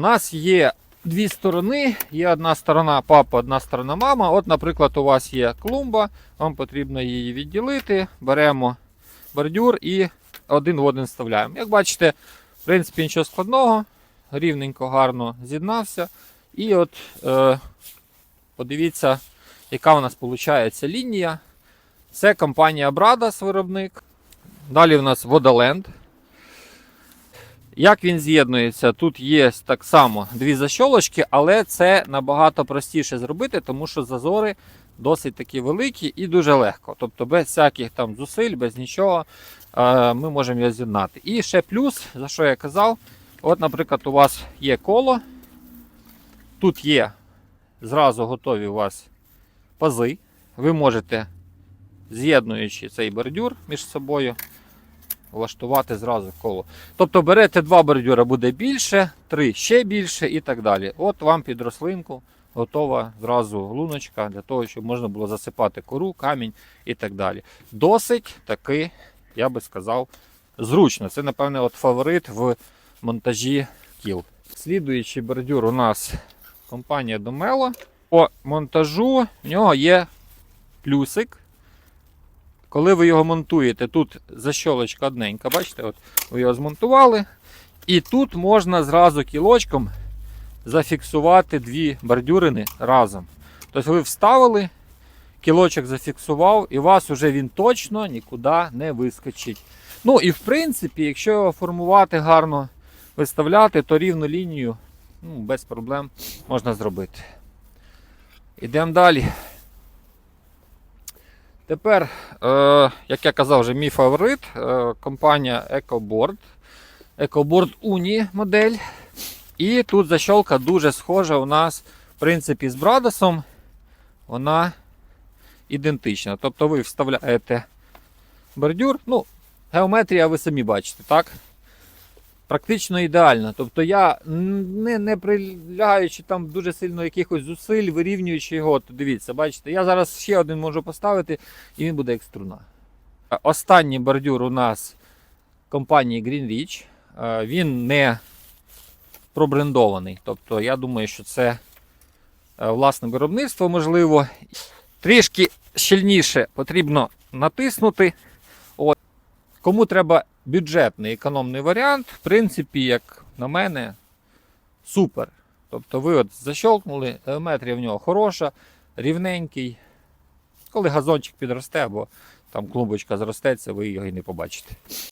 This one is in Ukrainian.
У нас є дві сторони. Є одна сторона папа, одна сторона мама. От, наприклад, у вас є клумба, вам потрібно її відділити. Беремо бордюр і один в один вставляємо. Як бачите, в принципі, нічого складного, рівненько, гарно з'єднався. І от е, подивіться, яка у нас виходить лінія. Це компанія Bradas виробник. Далі у нас Водоленд. Як він з'єднується? Тут є так само дві защолочки, але це набагато простіше зробити, тому що зазори досить такі великі і дуже легко. Тобто без всяких там зусиль, без нічого е, ми можемо його з'єднати. І ще плюс, за що я казав, от, наприклад, у вас є коло, тут є зразу готові у вас пази. Ви можете, з'єднуючи цей бордюр між собою, влаштувати зразу коло. Тобто берете два бордюра, буде більше, три ще більше і так далі. От вам під рослинку готова зразу луночка для того, щоб можна було засипати кору, камінь і так далі. Досить таки, я би сказав, зручно. Це, напевне, от фаворит в монтажі кіл. Слідуючий бордюр у нас компанія Domelo. По монтажу в нього є плюсик. Коли ви його монтуєте, тут защолочка одненька, бачите, от ви його змонтували. І тут можна зразу кілочком зафіксувати дві бордюрини разом. Тобто ви вставили, кілочок зафіксував, і у вас вже він точно нікуди не вискочить. Ну і в принципі, якщо його формувати гарно, виставляти, то рівну лінію ну, без проблем можна зробити. Ідемо далі. Тепер, е, як я казав, вже мій фаворит, е, компанія EcoBoard. EcoBoard Uni модель. І тут защолка дуже схожа у нас, в принципі, з Брадосом. Вона ідентична. Тобто ви вставляєте бордюр. Ну, геометрія ви самі бачите, так? Практично ідеальна. Тобто я не, не прилягаючи там дуже сильно якихось зусиль, вирівнюючи його, от дивіться, бачите, я зараз ще один можу поставити і він буде як струна. Е, Останній бордюр у нас компанії Greenwich. Е, Він не пробрендований. Тобто я думаю, що це е, власне виробництво можливо. Трішки щільніше потрібно натиснути. Кому треба бюджетний економний варіант, в принципі, як на мене, супер. Тобто ви от защолкнули, геометрія в нього хороша, рівненький. Коли газончик підросте або там клумбочка зростеться, ви його і не побачите.